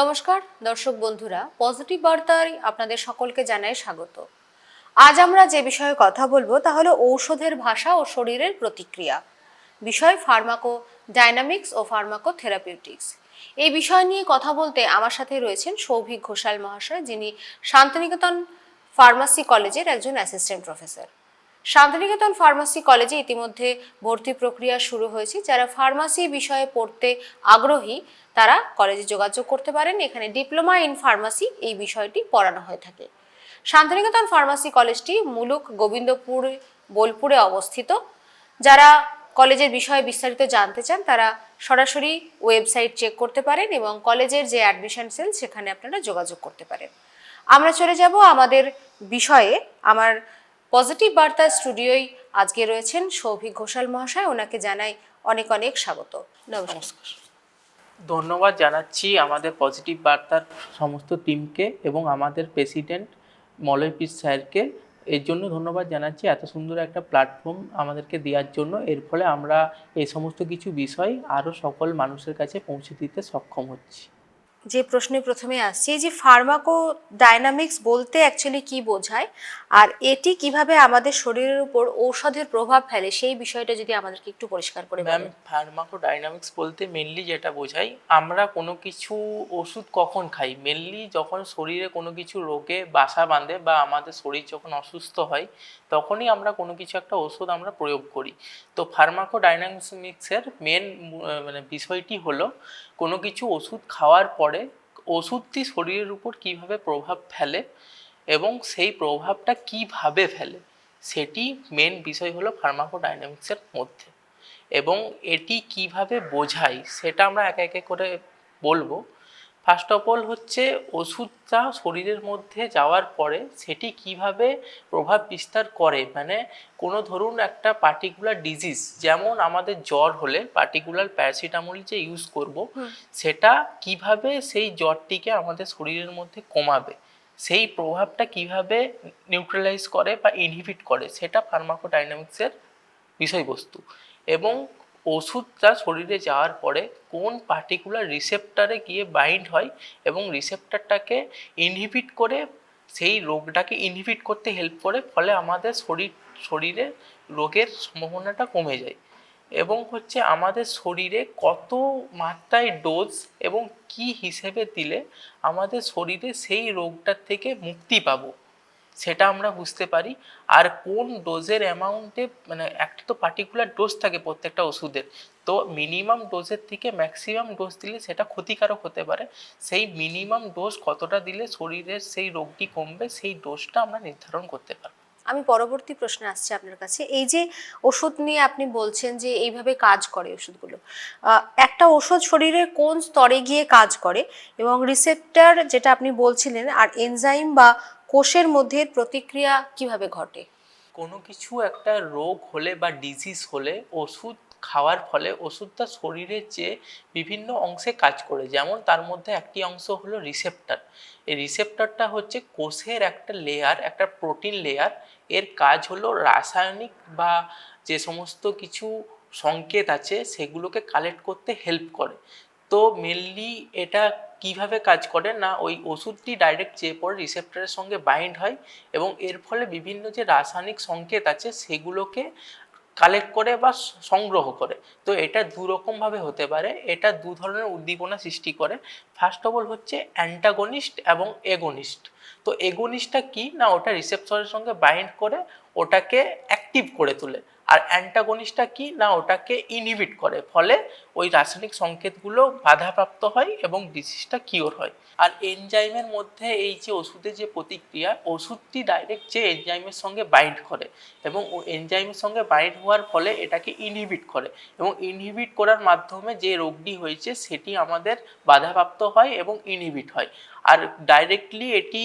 নমস্কার, দর্শক বন্ধুরা, পজিটিভ বার্তায় আপনাদের সকলকে জানাই স্বাগত। আজ আমরা যে বিষয়ে কথা বলব তা হলো ঔষধের ভাষা ও শরীরের প্রতিক্রিয়া। বিষয় ফার্মাকো ডাইনামিক্স ও ফার্মাকো থেরাপিউটিক্স এই বিষয় নিয়ে কথা বলতে আমার সাথে রয়েছেন সৌভিক ঘোষাল মহাশয়, যিনি শান্তিনিকেতন ফার্মাসি কলেজের একজন অ্যাসিস্ট্যান্ট প্রফেসর। শান্তিনিকেতন ফার্মাসি কলেজে ইতিমধ্যে ভর্তি প্রক্রিয়া শুরু হয়েছে। যারা ফার্মাসি বিষয়ে পড়তে আগ্রহী, তারা কলেজে যোগাযোগ করতে পারেন। এখানে ডিপ্লোমা ইন ফার্মাসি এই বিষয়টি পড়ানো হয়ে থাকে। শান্তিনিকেতন ফার্মাসি কলেজটি মুলুক গোবিন্দপুর, বোলপুরে অবস্থিত। যারা কলেজের বিষয়ে বিস্তারিত জানতে চান, তারা সরাসরি ওয়েবসাইট চেক করতে পারেন এবং কলেজের যে অ্যাডমিশন সেল, সেখানে আপনারা যোগাযোগ করতে পারেন। আমরা চলে যাব আমাদের বিষয়ে। আমার পজিটিভ বার্তা স্টুডিওই আজকে রয়েছেন সৌভিক ঘোষাল মহাশয়। ওনাকে জানাই অনেক অনেক স্বাগত। নমস্কার। ধন্যবাদ জানাচ্ছি আমাদের পজিটিভ বার্তার সমস্ত টিমকে এবং আমাদের প্রেসিডেন্ট মলয়পীর স্যারকে। এর জন্য ধন্যবাদ জানাচ্ছি। এত সুন্দর একটা প্ল্যাটফর্ম আমাদেরকে দেওয়ার জন্য। এর ফলে আমরা এই সমস্ত কিছু বিষয় আরও সকল মানুষের কাছে পৌঁছে দিতে সক্ষম হচ্ছি। যে প্রশ্নে প্রথমে আসছি এই যে ফার্মাকো ডাইনামিক্স বলতে অ্যাকচুয়ালি কি বোঝায় আর এটি কীভাবে আমাদের শরীরের উপর ঔষধের প্রভাব ফেলে সেই বিষয়টা যদি আমাদেরকে একটু পরিষ্কার করে ম্যাম ফার্মাকো ফার্মাকোডাইনামিক্স বলতে মেনলি যেটা বোঝাই আমরা কোনো কিছু ওষুধ কখন খাই? মেনলি যখন শরীরে কোনো কিছু রোগে বাসা বাঁধে বা আমাদের শরীর যখন অসুস্থ হয় তখনই আমরা কোনো কিছু একটা ওষুধ আমরা প্রয়োগ করি। তো ফার্মাকোডাইনামিক্সের মেন মানে বিষয়টি হলো কোনো কিছু ওষুধ খাওয়ার পরে ওষুধটি শরীরের উপর কীভাবে প্রভাব ফেলে এবং সেই প্রভাবটা কীভাবে ফেলে, সেটি মেন বিষয় হলো ফার্মাকোডাইনামিক্সের মধ্যে। এবং এটি কীভাবে বোঝায় সেটা আমরা একে একে করে বলব। ফার্স্ট অফ অল হচ্ছে ওষুধটা শরীরের মধ্যে যাওয়ার পরে সেটি কীভাবে প্রভাব বিস্তার করে? মানে কোনো ধরুন একটা পার্টিকুলার ডিজিজ যেমন আমাদের জ্বর হলে পার্টিকুলার প্যারাসিটামল যে ইউজ করব সেটা কীভাবে সেই জ্বরটিকে আমাদের শরীরের মধ্যে কমাবে? সেই প্রভাবটা কীভাবে নিউট্রালাইজ করে বা ইনহিবিট করে? সেটা ফার্মাকোডাইনামিক্সের বিষয়বস্তু। এবং ওষুধটা শরীরে যাওয়ার পরে কোন পার্টিকুলার রিসেপ্টারে গিয়ে বাইন্ড হয় এবং রিসেপ্টারটাকে ইনহিবিট করে সেই রোগটাকে ইনহিবিট করতে হেল্প করে, ফলে আমাদের শরীর, শরীরে রোগের সম্ভাবনাটা কমে যায়। এবং হচ্ছে আমাদের শরীরে কত মাত্রায় ডোজ এবং কি হিসেবে দিলে আমাদের শরীরে সেই রোগটার থেকে মুক্তি পাবো। সেটা আমরা বুঝতে পারি। আর কোন ডোজের অ্যামাউন্টে মানে একটা তো পার্টিকুলার ডোজ থাকে প্রত্যেকটা ওষুধের। তো মিনিমাম ডোজের থেকে ম্যাক্সিমাম ডোজ দিলে সেটা ক্ষতিকারক হতে পারে। সেই মিনিমাম ডোজ কতটা দিলে শরীরের সেই রোগটি কমবে, সেই ডোজটা আমরা নির্ধারণ করতে পারব। আমি পরবর্তী প্রশ্নে আসছি আপনার কাছে। এই যে ওষুধ নিয়ে আপনি বলছেন যে এইভাবে কাজ করে ওষুধগুলো একটা ওষুধ শরীরের কোন স্তরে গিয়ে কাজ করে? এবং রিসেপ্টার যেটা আপনি বলছিলেন আর এনজাইম বা কোষের মধ্যে প্রতিক্রিয়া কীভাবে ঘটে? কোনো কিছু একটা রোগ হলে বা ডিজিজ হলে ওষুধ খাওয়ার ফলে ওষুধটা শরীরের যে বিভিন্ন অংশে কাজ করে। যেমন তার মধ্যে একটি অংশ হলো রিসেপ্টার এই রিসেপ্টারটা হচ্ছে কোষের একটা লেয়ার একটা প্রোটিন লেয়ার এর কাজ হলো রাসায়নিক বা যে সমস্ত কিছু সংকেত আছে সেগুলোকে কালেক্ট করতে হেল্প করে। তো মেনলি এটা কীভাবে কাজ করে না ওই ওষুধটি ডাইরেক্ট যেয়ে পরে রিসেপ্টরের সঙ্গে বাইন্ড হয় এবং এর ফলে বিভিন্ন যে রাসায়নিক সংকেত আছে সেগুলোকে কালেক্ট করে বা সংগ্রহ করে। তো এটা দু রকমভাবে হতে পারে, এটা দু ধরনের উদ্দীপনা সৃষ্টি করে। ফার্স্ট অফ অল হচ্ছে অ্যান্টাগনিস্ট এবং এগোনিস্ট তো এগোনিস্টটা কি? না, ওটা রিসেপ্টরের সঙ্গে বাইন্ড করে, ওটাকে অ্যাক্টিভ করে তোলে। আর অ্যান্টাগনিস্টটা কি? না, ওটাকে ইনহিবিট করে, ফলে ওই রাসায়নিক সংকেতগুলো বাধাপ্রাপ্ত হয় এবং ডিজিজটা কিওর হয়। আর এনজাইমের মধ্যে এই যে ওষুধের যে প্রতিক্রিয়া, ওষুধটি ডাইরেক্ট যে এনজাইমের সঙ্গে বাইন্ড করে এবং ও এনজাইমের সঙ্গে বাইন্ড হওয়ার ফলে এটাকে ইনহিবিট করে এবং ইনহিবিট করার মাধ্যমে যে রোগটি হয়েছে, সেটি আমাদের বাধাপ্রাপ্ত হয় এবং ইনহিবিট হয়। আর ডাইরেক্টলি এটি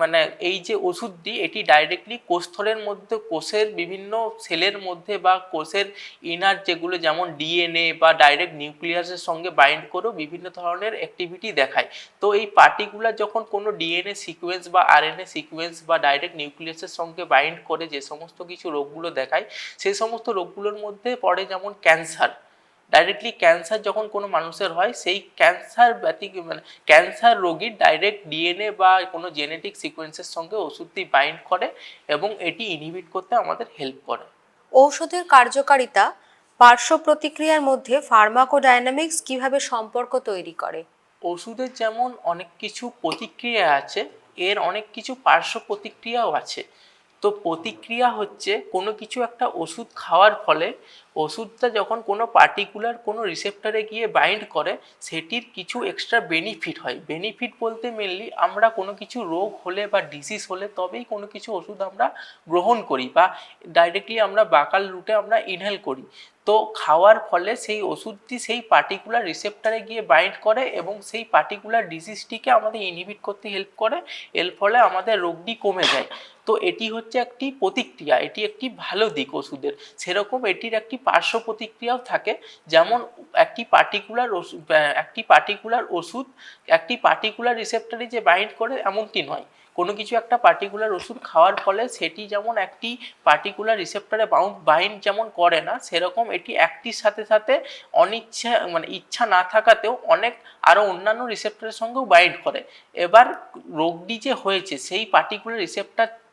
মানে এই যে ওষুধটি, এটি ডাইরেক্টলি কোষস্থলের মধ্যে, কোষের বিভিন্ন সেলের মধ্যে বা কোষের ইনার যেগুলো যেমন ডিএনএ বা ডাইরেক্ট নিউক্লিয়াসের সঙ্গে বাইন্ড করেও বিভিন্ন ধরনের অ্যাক্টিভিটি দেখায়। তো এই পার্টিকুলার যখন কোনো ডিএনএ সিকোয়েন্স বা আরএনএ সিকোয়েন্স বা ডাইরেক্ট নিউক্লিয়াসের সঙ্গে বাইন্ড করে যে সমস্ত কিছু রোগগুলো দেখায় সেই সমস্ত রোগগুলোর মধ্যে পড়ে যেমন ক্যান্সার ডাইরেক্টলি ক্যান্সার যখন কোনো মানুষের হয় সেই ক্যান্সার ব্যতিক মানে ক্যান্সার রোগীর ডাইরেক্ট ডিএনএ বা কোনো জেনেটিক সিকোয়েন্সের সঙ্গে ওষুধটি বাইন্ড করে এবং এটি ইনহিবিট করতে আমাদের হেল্প করে। ঔষধের কার্যকারিতা পার্শ্ব প্রতিক্রিয়ার মধ্যে ফার্মাকোডাইনামিক্স কীভাবে সম্পর্ক তৈরি করে? ওষুধের যেমন অনেক কিছু প্রতিক্রিয়া আছে এর অনেক কিছু পার্শ্ব প্রতিক্রিয়াও আছে। তো প্রতিক্রিয়া হচ্ছে কোনো কিছু একটা ওষুধ খাওয়ার ফলে ওষুধটা যখন কোনো পার্টিকুলার কোনো রিসেপ্টারে গিয়ে বাইন্ড করে, সেটির কিছু এক্সট্রা বেনিফিট হয়। বেনিফিট বলতে মেনলি আমরা কোনো কিছু রোগ হলে বা ডিজিজ হলে তবেই কোনো কিছু ওষুধ আমরা গ্রহণ করি বা ডাইরেক্টলি আমরা বাকাল রুটে আমরা ইনহেল করি। তো খাওয়ার ফলে সেই ওষুধটি সেই পার্টিকুলার রিসেপ্টারে গিয়ে বাইন্ড করে এবং সেই পার্টিকুলার ডিজিজটিকে আমাদের ইনহিবিট করতে হেল্প করে। এর ফলে আমাদের রোগটি কমে যায়। তো এটি হচ্ছে একটি প্রতিক্রিয়া, এটি একটি ভালো দিক ওষুধের। সেরকম এটির একটি পার্শ্ব প্রতিক্রিয়াও থাকে, যেমন একটি পার্টিকুলার একটি পার্টিকুলার ওষুধ, একটি পার্টিকুলার রিসেপ্টারে যে বাইন্ড করে এমনটি নয়। কোনো কিছু একটা পার্টিকুলার ওষুধ খাওয়ার ফলে সেটি যেমন একটি পার্টিকুলার রিসেপ্টারে বাউন্ড বাইন্ড যেমন করে না, সেরকম এটি একটির সাথে সাথে অনিচ্ছা মানে ইচ্ছা না থাকাতেও অনেক আরও অন্যান্য রিসেপ্টারের সঙ্গেও বাইন্ড করে। এবার রোগটি যে হয়েছে, সেই পার্টিকুলার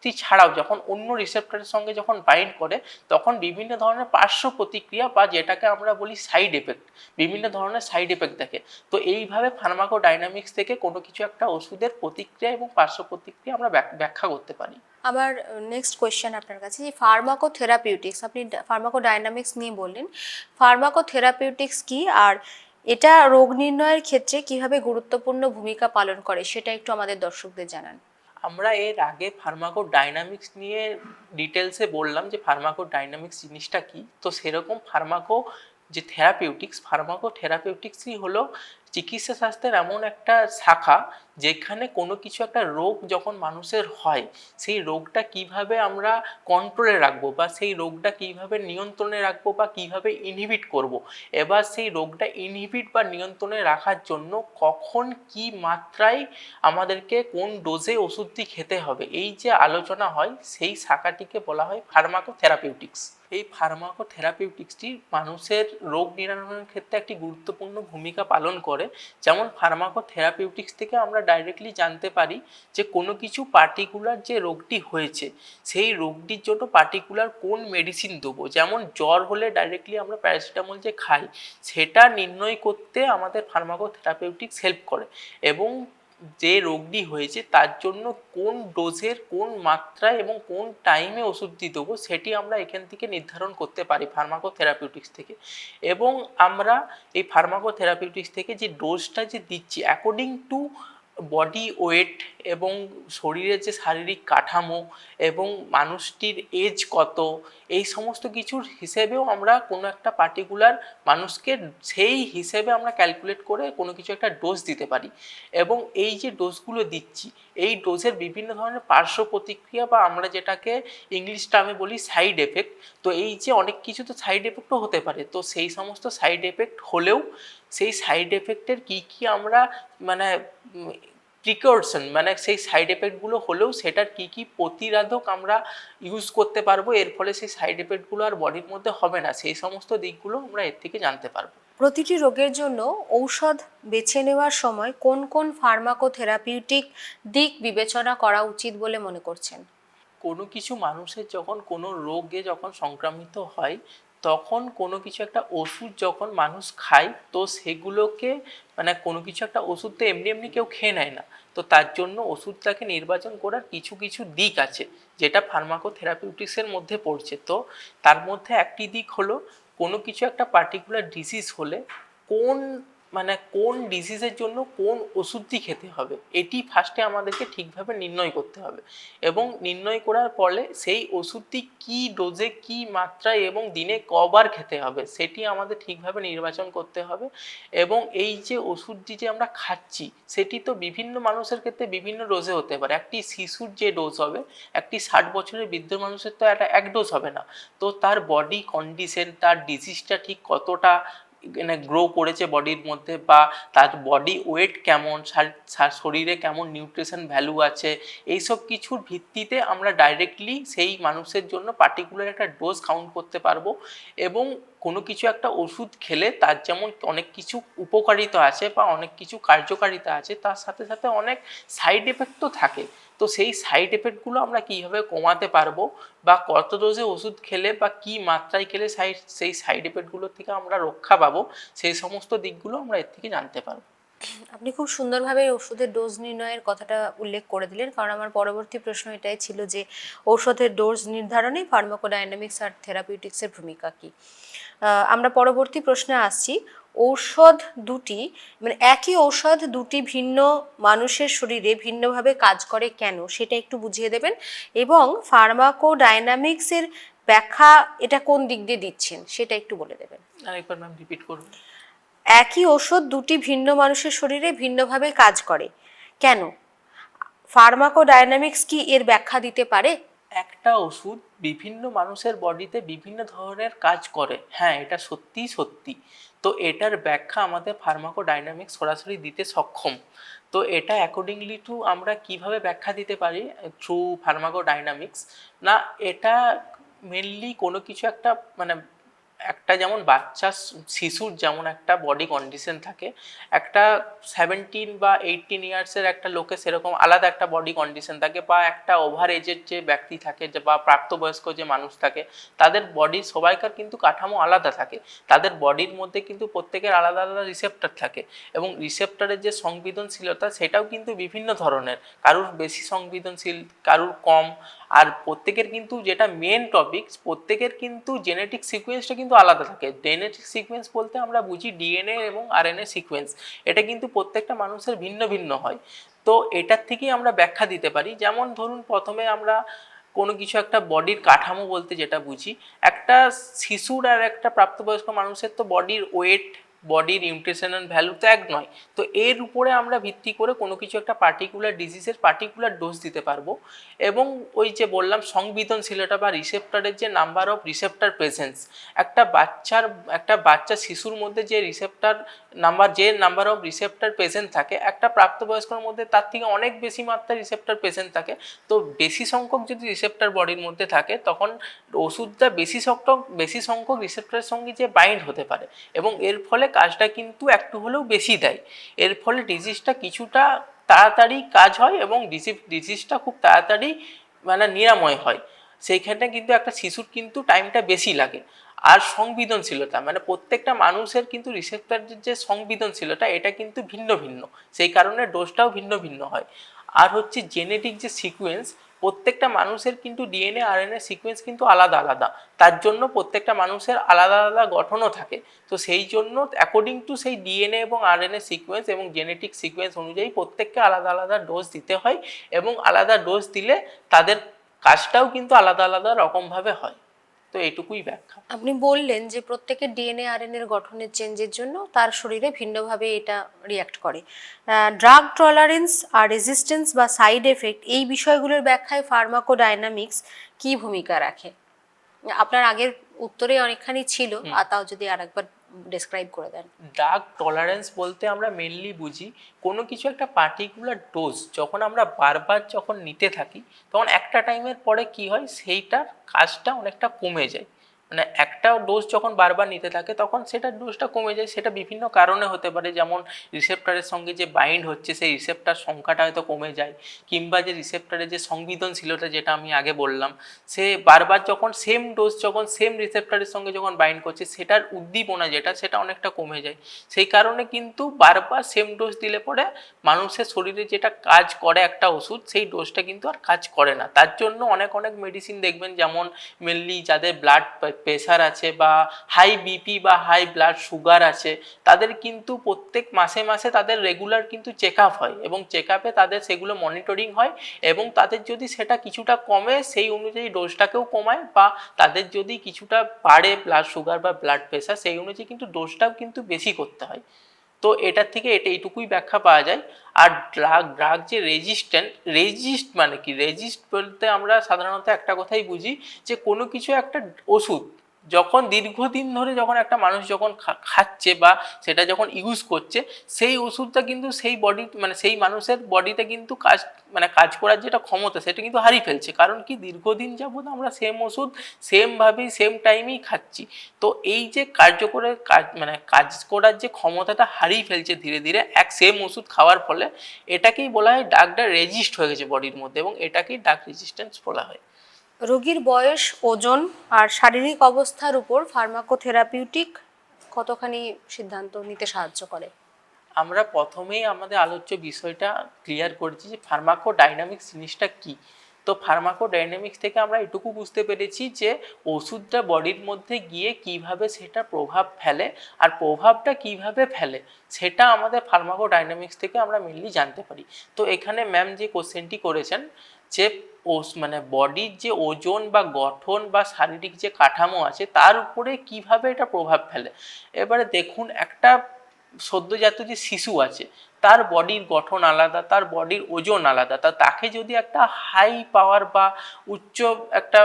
রিসেপ্টারটি ছাড়াও যখন অন্য রিসেপ্টারের সঙ্গে যখন বাইন্ড করে, তখন বিভিন্ন ধরনের পার্শ্ব প্রতিক্রিয়া বা যেটাকে আমরা বলি সাইড এফেক্ট বিভিন্ন ধরনের সাইড এফেক্ট দেখে। তো এইভাবে ফার্মাকোডাইনামিক্স থেকে কোনো কিছু একটা ওষুধের প্রতিক্রিয়া এবং পার্শ্ব প্রতিক্রিয়া আমরা ব্যাখ্যা করতে পারি। আবার নেক্সট কোয়েশ্চেন আপনার কাছে, যে ফার্মাকো থেরাপিউটিক্স আপনি ফার্মাকোডাইনামিক্স নিয়ে বললেন ফার্মাকো থেরাপিউটিক্স কি আর এটা রোগ নির্ণয়ের ক্ষেত্রে কীভাবে গুরুত্বপূর্ণ ভূমিকা পালন করে, সেটা একটু আমাদের দর্শকদের জানান। আমরা এর আগে ফার্মাকো ডাইনামিক্স নিয়ে ডিটেলসে বললাম যে ফার্মাকো ডাইনামিক্স জিনিসটা কি। তো সেরকম ফার্মাকো যে থেরাপিউটিক্স ফার্মাকো থেরাপিউটিক্সই হলো চিকিৎসা শাস্ত্রের এমন একটা শাখা যেখানে কোনো কিছু একটা রোগ যখন মানুষের হয়, সেই রোগটা কীভাবে আমরা কন্ট্রোলে রাখব বা সেই রোগটা কীভাবে নিয়ন্ত্রণে রাখব বা কীভাবে ইনহিবিট করব। এবার সেই রোগটা ইনহিবিট বা নিয়ন্ত্রণে রাখার জন্য কখন কি মাত্রায় আমাদেরকে কোন ডোজে ওষুধটি খেতে হবে? এই যে আলোচনা হয়, সেই শাখাটিকে বলা হয় ফার্মাকোথেরাপিউটিক্স এই ফার্মাকোথেরাপিউটিক্সটি মানুষের রোগ নিরাময়ের ক্ষেত্রে একটি গুরুত্বপূর্ণ ভূমিকা পালন করে। যেমন ফার্মাকোথেরাপিউটিক্স থেকে আমরা ডাইরেক্টলি জানতে পারি যে কোনো কিছু পার্টিকুলার যে রোগটি হয়েছে, সেই রোগটির জন্য পার্টিকুলার কোন মেডিসিন দেবো? যেমন জ্বর হলে ডাইরেক্টলি আমরা প্যারাসিটামল যে খাই, সেটা নির্ণয় করতে আমাদের ফার্মাকোথেরাপিউটিক্স হেল্প করে। এবং যে রোগটি হয়েছে, তার জন্য কোন ডোজের, কোন মাত্রায় এবং কোন টাইমে ওষুধটি দেবো, সেটি আমরা এখান থেকে নির্ধারণ করতে পারি ফার্মাকো ফার্মাকোথেরাপিউটিক্স থেকে। এবং আমরা এই ফার্মাকো ফার্মাকোথেরাপিউটিক্স থেকে যে ডোজটা যে দিচ্ছি অ্যাকর্ডিং টু বডি ওয়েট এবং শরীরের যে শারীরিক কাঠামো এবং মানুষটির এজ কত, এই সমস্ত কিছুর হিসেবেও আমরা কোনো একটা পার্টিকুলার মানুষকে সেই হিসেবে আমরা ক্যালকুলেট করে কোনো কিছু একটা ডোজ দিতে পারি। এবং এই যে ডোজগুলো দিচ্ছি, এই ডোজের বিভিন্ন ধরনের পার্শ্ব প্রতিক্রিয়া বা আমরা যেটাকে ইংলিশ টার্মে বলি সাইড এফেক্ট তো এই যে অনেক কিছু তো সাইড এফেক্টও হতে পারে, তো সেই সমস্ত সাইড এফেক্ট হলেও সেই সাইড এফেক্টের কী কী আমরা মানে প্রিকশন মানে সেই সাইড এফেক্টগুলো হলেও সেটার কী কী প্রতিরাধক আমরা ইউজ করতে পারব এর ফলে সেই সাইড এফেক্টগুলো আর বডির মধ্যে হবে না সেই সমস্ত দিকগুলো আমরা এর থেকে জানতে পারব। প্রতিটি রোগের জন্য ঔষধ বেছে নেওয়ার সময় কোন কোন ফার্মাকোথেরাপিউটিক দিক বিবেচনা করা উচিত বলে মনে করছেন? কোনো কিছু মানুষের যখন কোনো রোগে যখন সংক্রামিত হয় তখন কোনো কিছু একটা ওষুধ যখন মানুষ খায়, তো সেগুলোকে মানে কোনো কিছু একটা ওষুধ তো এমনি এমনি কেউ খেয়ে নেয় না। তো তার জন্য ওষুধটাকে নির্বাচন করার কিছু কিছু দিক আছে, যেটা ফার্মাকো ফার্মাকোথেরাপিউটিক্সের মধ্যে পড়ছে। তো তার মধ্যে একটি দিক হলো, কোনো কিছু একটা পার্টিকুলার ডিসিজ হলে কোন মানে কোন ডিজিজের জন্য কোন ওষুধটি খেতে হবে, এটি ফার্স্টে আমাদেরকে ঠিকভাবে নির্ণয় করতে হবে। এবং নির্ণয় করার ফলে সেই ওষুধটি কি ডোজে কি মাত্রায় এবং দিনে কবার খেতে হবে, সেটি আমাদের ঠিকভাবে নির্বাচন করতে হবে। এবং এই যে ওষুধটি যে আমরা খাচ্ছি, সেটি তো বিভিন্ন মানুষের ক্ষেত্রে বিভিন্ন ডোজে হতে পারে। একটি শিশুর যে ডোজ হবে, একটি ষাট বছরের বৃদ্ধ মানুষের তো একটা এক ডোজ হবে না। তো তার বডি কন্ডিশন তার ডিজিজটা ঠিক কতটা মানে গ্রো করেছে বডির মধ্যে বা তার বডি ওয়েট কেমন শার- শার- শরীরে কেমন নিউট্রিশন ভ্যালু আছে, এইসব কিছুর ভিত্তিতে আমরা ডাইরেক্টলি সেই মানুষের জন্য পার্টিকুলার একটা ডোজ কাউন্ট করতে পারব এবং কোনো কিছু একটা ওষুধ খেলে তার যেমন অনেক কিছু উপকারিতা আছে বা অনেক কিছু কার্যকারিতা আছে, তার সাথে সাথে অনেক সাইড এফেক্টও থাকে। তো সেই সাইড এফেক্টগুলো আমরা কীভাবে কমাতে পারব? বা কত ডোজে ওষুধ খেলে বা কি মাত্রায় খেলে সাইড সেই সাইড এফেক্টগুলোর থেকে আমরা রক্ষা পাবো? সেই সমস্ত দিকগুলো আমরা এর থেকে জানতে পারব। আপনি খুব সুন্দরভাবে ওষুধের ডোজ নির্ণয়ের কথাটা উল্লেখ করে দিলেন। কারণ আমার পরবর্তী প্রশ্ন এটাই ছিল যে, ঔষধের ডোজ নির্ধারণে ফার্মাকোডাইনামিক্স আর থেরাপিউটিক্সের ভূমিকা কি? আমরা পরবর্তী প্রশ্নে আসছি। ঔষধ দুটি মানে একই ঔষধ দুটি ভিন্ন মানুষের শরীরে ভিন্নভাবে কাজ করে কেন? সেটা একটু বুঝিয়ে দেবেন। এবং ফার্মাকোডাইনামিক্সের ব্যাখ্যা এটা কোন দিক দিয়ে দিচ্ছেন, সেটা একটু বলে দেবেন। আরেকবার ম্যাম রিপিট করুন। একই ওষুধ দুটি ভিন্ন মানুষের শরীরে ভিন্নভাবে কাজ করে। কেন? ফার্মাকোডাইনামিক্স কি এর ব্যাখ্যা দিতে পারে? একটা ওষুধ বিভিন্ন মানুষের বডিতে বিভিন্ন ধরনের কাজ করে। হ্যাঁ এটা সত্যিই সত্যি। তো এটার ব্যাখ্যা আমাদের ফার্মাকোডাইনামিক্স সরাসরি দিতে সক্ষম। তো এটা অ্যাকর্ডিংলি টু আমরা কীভাবে ব্যাখ্যা দিতে পারি? Through pharmacodynamics. না, এটা মেনলি কোনো কিছু একটা মানে একটা যেমন বাচ্চা, শিশুর যেমন একটা বডি কন্ডিশন থাকে, একটা সেভেন্টিন বা এইটিন ইয়ার্সের একটা লোকে সেরকম আলাদা একটা বডি কন্ডিশন থাকে বা একটা ওভার এজের যে ব্যক্তি থাকে যে বা প্রাপ্তবয়স্ক যে মানুষ থাকে, তাদের বডির সবাইকার কিন্তু কাঠামো আলাদা থাকে। তাদের বডির মধ্যে কিন্তু প্রত্যেকের আলাদা আলাদা রিসেপ্টার থাকে এবং রিসেপ্টারের যে সংবেদনশীলতা সেটাও কিন্তু বিভিন্ন ধরনের। কারুর বেশি সংবেদনশীল, কারুর কম আর প্রত্যেকের কিন্তু যেটা মেন টপিক প্রত্যেকের কিন্তু জেনেটিক সিকোয়েন্সটা কিন্তু আলাদা থাকে। জেনেটিক সিকোয়েন্স বলতে আমরা বুঝি ডিএনএ এবং আরএনএ সিকোয়েন্স এটা কিন্তু প্রত্যেকটা মানুষের ভিন্ন ভিন্ন হয়। তো এটার থেকেই আমরা ব্যাখ্যা দিতে পারি। যেমন ধরুন প্রথমে আমরা কোনো কিছু একটা বডির কাঠামো বলতে যেটা বুঝি, একটা শিশুর আর একটা প্রাপ্তবয়স্ক মানুষের তো বডির ওয়েট বডির নিউট্রিশনাল ভ্যালু তো এক নয়। তো এর উপরে আমরা ভিত্তি করে কোনো কিছু একটা পার্টিকুলার ডিজিজের পার্টিকুলার ডোজ দিতে পারব। এবং ওই যে বললাম, সংবেদনশীলতা বা রিসেপ্টারের যে নাম্বার অফ রিসেপ্টার প্রেজেন্স একটা বাচ্চার, একটা বাচ্চা শিশুর মধ্যে যে রিসেপ্টার নাম্বার, যে নাম্বার অফ রিসেপ্টার প্রেজেন্ট থাকে, একটা প্রাপ্তবয়স্কর মধ্যে তার থেকে অনেক বেশি মাত্রায় রিসেপ্টার প্রেজেন্ট থাকে। তো বেশি সংখ্যক যদি রিসেপ্টার বডির মধ্যে থাকে, তখন ওষুধটা বেশি সংখ্যক বেশি সংখ্যক রিসেপ্টারের সঙ্গে যে বাইন্ড হতে পারে। এবং এর ফলে কাজটা কিন্তু একটু হলেও বেশি দেয়। এর ফলে ডিজিজটা কিছুটা তাড়াতাড়ি কাজ হয় এবং ডিজিজ ডিজিজটা খুব তাড়াতাড়ি মানে নিরাময় হয়। সেইখানে কিন্তু একটা শিশুর কিন্তু টাইমটা বেশি লাগে। আর সংবেদনশীলতা মানে প্রত্যেকটা মানুষের কিন্তু রিসেপ্টারের যে সংবেদনশীলতা, এটা কিন্তু ভিন্ন ভিন্ন। সেই কারণে ডোজটাও ভিন্ন ভিন্ন হয়। আর হচ্ছে জেনেটিক যে সিকোয়েন্স প্রত্যেকটা মানুষের কিন্তু ডিএনএ আরএনএ সিকোয়েন্স কিন্তু আলাদা আলাদা। তার জন্য প্রত্যেকটা মানুষের আলাদা আলাদা গঠনও থাকে। তো সেই জন্য অ্যাকর্ডিং টু সেই ডিএনএ এবং আরএনএ সিকোয়েন্স এবং জেনেটিক সিকোয়েন্স অনুযায়ী প্রত্যেককে আলাদা আলাদা ডোজ দিতে হয় এবং আলাদা ডোজ দিলে তাদের কাজটাও কিন্তু আলাদা আলাদা রকমভাবে হয়। তো এইটুকুই ব্যাখ্যা। আপনি বললেন যে প্রত্যেকের ডিএনএ আরএনএ এর গঠনের চেঞ্জের জন্য তার শরীরে ভিন্নভাবে এটা রিয়াক্ট করে। ড্রাগ টলারেন্স আর রেজিস্ট্যান্স বা সাইড এফেক্ট এই বিষয়গুলোর ব্যাখ্যায় ফার্মাকোডাইনামিক্স কি ভূমিকা রাখে? আপনার আগের উত্তরে অনেকখানি ছিল আর তাও যদি আরেকবার ডেসক্রাইব করে দেন। ডার্ক টলারেন্স বলতে আমরা মেনলি বুঝি কোনো কিছু একটা পার্টিকুলার ডোজ যখন আমরা বারবার যখন নিতে থাকি, তখন একটা টাইমের পরে কি হয় সেইটার কাজটা অনেকটা কমে যায়। মানে একটা ডোজ যখন বারবার নিতে থাকে, তখন সেটার ডোজটা কমে যায়। সেটা বিভিন্ন কারণে হতে পারে। যেমন রিসেপ্টারের সঙ্গে যে বাইন্ড হচ্ছে, সেই রিসেপ্টার সংখ্যাটা হয়তো কমে যায়। কিংবা যে রিসেপ্টারের যে সংবেদনশীলতা যেটা আমি আগে বললাম, সে বারবার যখন সেম ডোজ যখন সেম রিসেপ্টারের সঙ্গে যখন বাইন্ড করছে, সেটার উদ্দীপনা যেটা, সেটা অনেকটা কমে যায়। সেই কারণে কিন্তু বারবার সেম ডোজ দিলে পরে মানুষের শরীরে যেটা কাজ করে একটা ওষুধ, সেই ডোজটা কিন্তু আর কাজ করে না। তার জন্য অনেক অনেক মেডিসিন দেখবেন, যেমন মেনলি যাদের ব্লাড প্রেশার আছে বা হাই বিপি বা হাই ব্লাড সুগার আছে, তাদের কিন্তু প্রত্যেক মাসে মাসে তাদের রেগুলার কিন্তু চেক হয় এবং চেক তাদের সেগুলো মনিটরিং হয় এবং তাদের যদি সেটা কিছুটা কমে, সেই অনুযায়ী ডোজটাকেও কমায় বা তাদের যদি কিছুটা বাড়ে ব্লাড সুগার বা ব্লাড প্রেশার সেই অনুযায়ী কিন্তু ডোজটাও কিন্তু বেশি করতে হয়। তো এটার থেকে এটা এইটুকুই ব্যাখ্যা পাওয়া যায়। আর ড্রাগ ড্রাগ যে রেজিস্ট্যান্ট রেজিস্ট মানে কি? রেজিস্ট বলতে আমরা সাধারণত একটা কথাই বুঝি যে কোনো কিছু একটা ওষুধ যখন দীর্ঘদিন ধরে যখন একটা মানুষ যখন খাচ্ছে বা সেটা যখন ইউজ করছে, সেই ওষুধটা কিন্তু সেই বডি মানে সেই মানুষের বডিতে কিন্তু কাজ মানে কাজ করার যেটা ক্ষমতা, সেটা কিন্তু হারিয়ে ফেলছে। কারণ কি? দীর্ঘদিন যাবত আমরা সেম ওষুধ সেমভাবেই সেম টাইমেই খাচ্ছি। তো এই যে কার্যকরের কাজ মানে কাজ করার যে ক্ষমতাটা হারিয়ে ফেলছে ধীরে ধীরে, এক সেম ওষুধ খাওয়ার ফলে, এটাকেই বলা হয় ডাকটা রেজিস্ট হয়ে গেছে বডির মধ্যে এবং এটাকেই ডাক রেজিস্ট্যান্স বলা হয়। রোগীর বয়স, ওজন আর শারীরিক অবস্থার উপর ফার্মাকোথেরাপিউটিক কতখানি সিদ্ধান্ত নিতে সাহায্য করে? আমরা প্রথমেই আমাদের আলোচ্য বিষয়টা ক্লিয়ার করেছি যে ফার্মাকো ডাইনামিক্স জিনিসটা কি। তো ফার্মাকো ডাইনামিক্স থেকে আমরা এটুকু বুঝতে পেরেছি যে ওষুধটা বডির মধ্যে গিয়ে কীভাবে সেটা প্রভাব ফেলে আর প্রভাবটা কীভাবে ফেলে সেটা আমাদের ফার্মাকো ডাইনামিক্স থেকে আমরা মেনলি জানতে পারি। তো এখানে ম্যাম যে কোশ্চেনটি করেছেন যে ওস মানে বডির যে ওজন বা গঠন বা শারীরিক যে কাঠামো আছে, তার উপরে কীভাবে এটা প্রভাব ফেলে? এবারে দেখুন, একটা সদ্যজাত যে শিশু আছে, তার বডির গঠন আলাদা, তার বডির ওজন আলাদা, তা তাকে যদি একটা হাই পাওয়ার বা উচ্চ একটা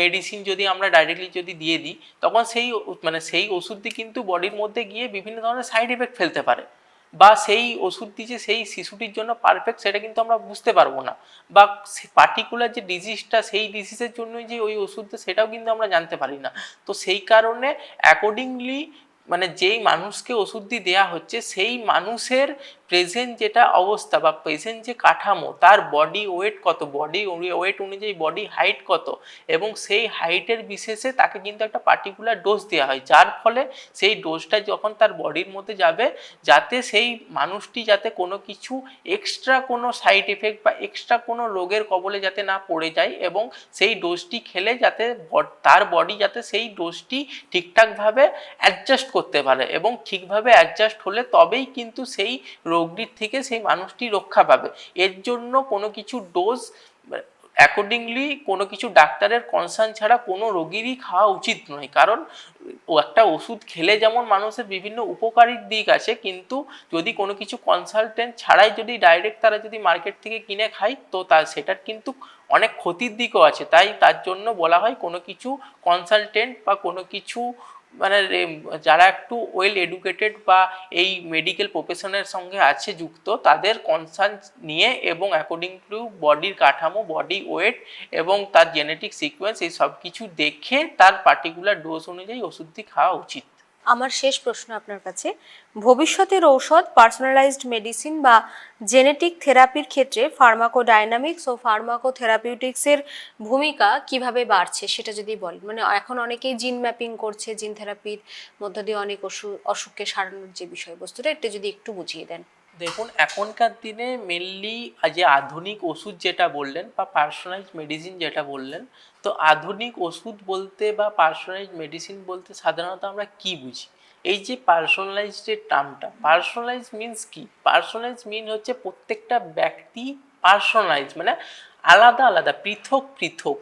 মেডিসিন যদি আমরা ডাইরেক্টলি যদি দিয়ে দিই, তখন সেই মানে সেই ওষুধটি কিন্তু বডির মধ্যে গিয়ে বিভিন্ন ধরনের সাইড এফেক্ট ফেলতে পারে। বা সেই ওষুধটি যে সেই শিশুটির জন্য পারফেক্ট সেটা কিন্তু আমরা বুঝতে পারব না। বা পার্টিকুলার যে ডিজিজটা সেই ডিজিজের জন্যই যে ওই ওষুধটা, সেটাও কিন্তু আমরা জানতে পারি না। তো সেই কারণে অ্যাকর্ডিংলি মানে যেই মানুষকে ওষুধটি দেয়া হচ্ছে, সেই মানুষের প্রেজেন্ট যেটা অবস্থা বা প্রেজেন্ট যে কাঠামো, তার বডি ওয়েট কত? বডি ওয়েট অনুযায়ী বডি হাইট কত? এবং সেই হাইটের বিশেষে তাকে কিন্তু একটা পার্টিকুলার ডোজ দেওয়া হয়, যার ফলে সেই ডোজটা যখন তার বডির মধ্যে যাবে, যাতে সেই মানুষটি যাতে কোনো কিছু এক্সট্রা কোনো সাইড এফেক্ট বা এক্সট্রা কোনো রোগের কবলে যাতে না পড়ে যায় এবং সেই ডোজটি খেলে যাতে তার বডি যাতে সেই ডোজটি ঠিকঠাকভাবে অ্যাডজাস্ট করতে পারে এবং ঠিকভাবে অ্যাডজাস্ট হলে তবেই কিন্তু সেই রোগটির থেকে সেই মানুষটি রক্ষা পাবে। এর জন্য কোনো কিছু ডোজ অ্যাকর্ডিংলি কোনো কিছু ডাক্তারের কনসার্ন ছাড়া কোনো রোগীরই খাওয়া উচিত নয়। কারণ একটা ওষুধ খেলে যেমন মানুষের বিভিন্ন উপকারী দিক আছে, কিন্তু যদি কোনো কিছু কনসালটেন্ট ছাড়াই যদি ডাইরেক্ট তারা যদি মার্কেট থেকে কিনে খায়, তো তার সেটার কিন্তু অনেক ক্ষতির দিকও আছে। তাই তার জন্য বলা হয় কোনো কিছু কনসালটেন্ট বা কোনো কিছু মানে যারা একটু ওয়েল এডুকেটেড বা এই মেডিকেল প্রফেশনের সঙ্গে আছে যুক্ত, তাদের কনসার্ন নিয়ে এবং অ্যাকর্ডিং টু বডির কাঠামো বডি ওয়েট এবং তার জেনেটিক সিকোয়েন্স এই সব কিছু দেখে তার পার্টিকুলার ডোজ অনুযায়ী ওষুধটি খাওয়া উচিত। আমার শেষ প্রশ্ন আপনার কাছে। ভবিষ্যতের ঔষধ পার্সোনালাইজড মেডিসিন বা জেনেটিক থেরাপির ক্ষেত্রে ফার্মাকোডাইনামিক্স ও ফার্মাকোথেরাপিউটিক্সের ভূমিকা কীভাবে বাড়ছে সেটা যদি বলেন। মানে এখন অনেকেই জিন ম্যাপিং করছে জিন থেরাপির মধ্য দিয়ে অনেক অসুখ অসুখকে সারানোর যে বিষয়বস্তুটা, এটা যদি একটু বুঝিয়ে দেন। দেখুন, এখনকার দিনে মেনলি যে আধুনিক ওষুধ যেটা বললেন বা পার্সোনালাইজ মেডিসিন যেটা বললেন, তো আধুনিক ওষুধ বলতে বা পার্সোনালাইজ মেডিসিন বলতে সাধারণত আমরা কি বুঝি? এই যে পার্সোনালাইজ যে টার্মটা পার্সোনালাইজ মিনস কি? পার্সোনালাইজ মিন হচ্ছে প্রত্যেকটা ব্যক্তি পার্সোনালাইজ মানে আলাদা আলাদা, পৃথক পৃথক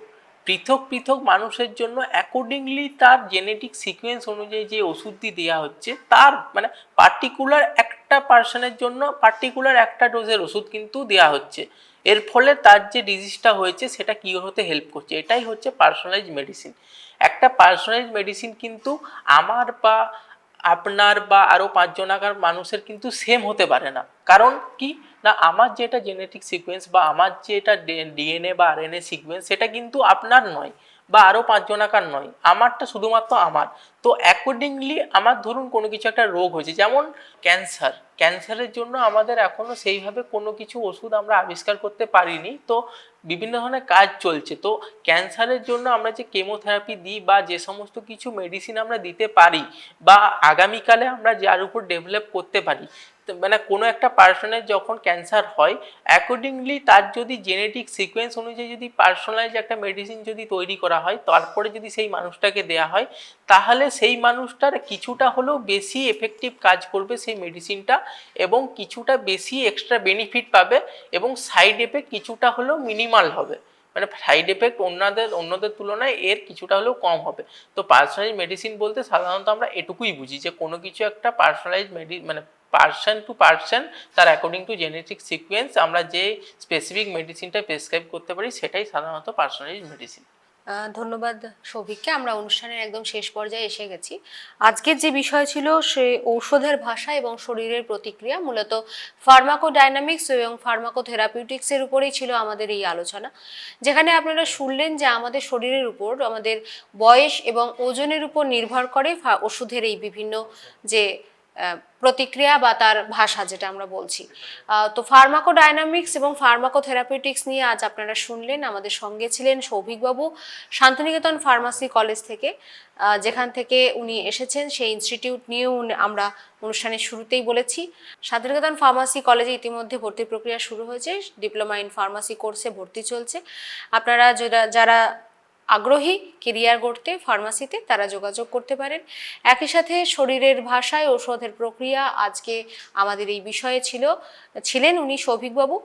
পৃথক পৃথক মানুষের জন্য অ্যাকর্ডিংলি তার জেনেটিক সিকোয়েন্স অনুযায়ী যে ওষুধটি দেওয়া হচ্ছে, তার মানে পার্টিকুলার একটা পার্সনের জন্য পার্টিকুলার একটা ডোজের ওষুধ কিন্তু দেওয়া হচ্ছে। এর ফলে তার যে ডিজিজটা হয়েছে, সেটা কি হতে হেল্প করছে? এটাই হচ্ছে পার্সোনালাইজ মেডিসিন একটা পার্সোনালাইজ মেডিসিন কিন্তু আমার বা আপনার বা আরও পাঁচজনাকার মানুষের কিন্তু সেম হতে পারে না। কারণ কি? না, আমার যেটা জেনেটিক সিকোয়েন্স বা আমার যেটা ডিএনএ বা আরএনএ সিকোয়েন্স সেটা কিন্তু আপনার নয়। বা আরও পাঁচজনাকার নয়, আমারটা শুধুমাত্র আমার। তো অ্যাকর্ডিংলি আমার ধরুন কোনো কিছু একটা রোগ হয়েছে, যেমন ক্যান্সার ক্যান্সারের জন্য আমাদের এখনও সেইভাবে কোনো কিছু ওষুধ আমরা আবিষ্কার করতে পারিনি। তো বিভিন্ন ধরনের কাজ চলছে। তো ক্যান্সারের জন্য আমরা যে কেমোথেরাপি দিই বা যে সমস্ত কিছু মেডিসিন আমরা দিতে পারি বা আগামীকালে আমরা যার উপর ডেভেলপ করতে পারি মানে কোনো একটা পার্সনের যখন ক্যান্সার হয় অ্যাকর্ডিংলি তার যদি জেনেটিক সিকোয়েন্স অনুযায়ী যদি পার্সোনালাইজ একটা মেডিসিন যদি তৈরি করা হয়, তারপরে যদি সেই মানুষটাকে দেয়া হয়, তাহলে সেই মানুষটার কিছুটা হলেও বেশি এফেক্টিভ কাজ করবে সেই মেডিসিনটা এবং কিছুটা বেশি এক্সট্রা বেনিফিট পাবে এবং সাইড এফেক্ট কিছুটা হলেও মিনিমাল হবে। মানে সাইড এফেক্ট অন্যদের অন্যদের তুলনায় এর কিছুটা হলেও কম হবে। তো পার্সোনালাইজ মেডিসিন বলতে সাধারণত আমরা এটুকুই বুঝি যে কোনো কিছু একটা পার্সোনালাইজ মেডি মানে পার্সন টু পার্সন তার অ্যাকর্ডিং টু জেনেটিক সিকোয়েন্স আমরা যে স্পেসিফিক মেডিসিনটা প্রেসক্রাইব করতে পারি সেটাই সাধারণত পার্সোনালাইজ মেডিসিন ধন্যবাদ সৌভিককে আমরা অনুষ্ঠানের একদম শেষ পর্যায়ে এসে গেছি। আজকের যে বিষয় ছিল সে ঔষধের ভাষা এবং শরীরের প্রতিক্রিয়া, মূলত ফার্মাকোডাইনামিক্স এবং ফার্মাকোথেরাপিউটিক্সের উপরেই ছিল আমাদের এই আলোচনা, যেখানে আপনারা শুনলেন যে আমাদের শরীরের উপর, আমাদের বয়স এবং ওজনের উপর নির্ভর করে ওষুধের এই বিভিন্ন যে প্রতিক্রিয়া বা তার ভাষা, যেটা আমরা বলছি। তো ফার্মাকোডাইনামিক্স এবং ফার্মাকোথেরাপিউটিক্স নিয়ে আজ আপনারা শুনলেন। আমাদের সঙ্গে ছিলেন সৌভিকবাবু শান্তিনিকেতন ফার্মাসি কলেজ থেকে। যেখান থেকে উনি এসেছেন, সেই ইনস্টিটিউট নিয়েও আমরা অনুষ্ঠানের শুরুতেই বলেছি। শান্তিনিকেতন ফার্মাসি কলেজে ইতিমধ্যে ভর্তি প্রক্রিয়া শুরু হয়েছে। ডিপ্লোমা ইন ফার্মাসি কোর্সে ভর্তি চলছে। আপনারা যারা আগ্রহী, কেরিয়ার গড়তে, ফার্মাসিতে তারা যোগাযোগ করতে পারেন। একই সাথে শরীরের ভাষায় ঔষধের প্রক্রিয়া আজকে আমাদের এই বিষয়ে ছিল। ছিলেন উনি সৌভিকবাবু।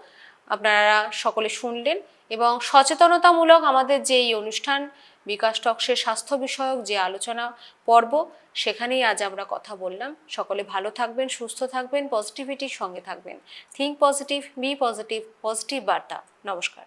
আপনারা সকলে শুনলেন এবং সচেতনতামূলক আমাদের যে এই অনুষ্ঠান, বিকাশ টক্সের স্বাস্থ্য বিষয়ক যে আলোচনা পর্ব, সেখানেই আজ আমরা কথা বললাম। সকলে ভালো থাকবেন, সুস্থ থাকবেন পজিটিভিটির সঙ্গে থাকবেন। Think positive be positive positive বার্তা। নমস্কার।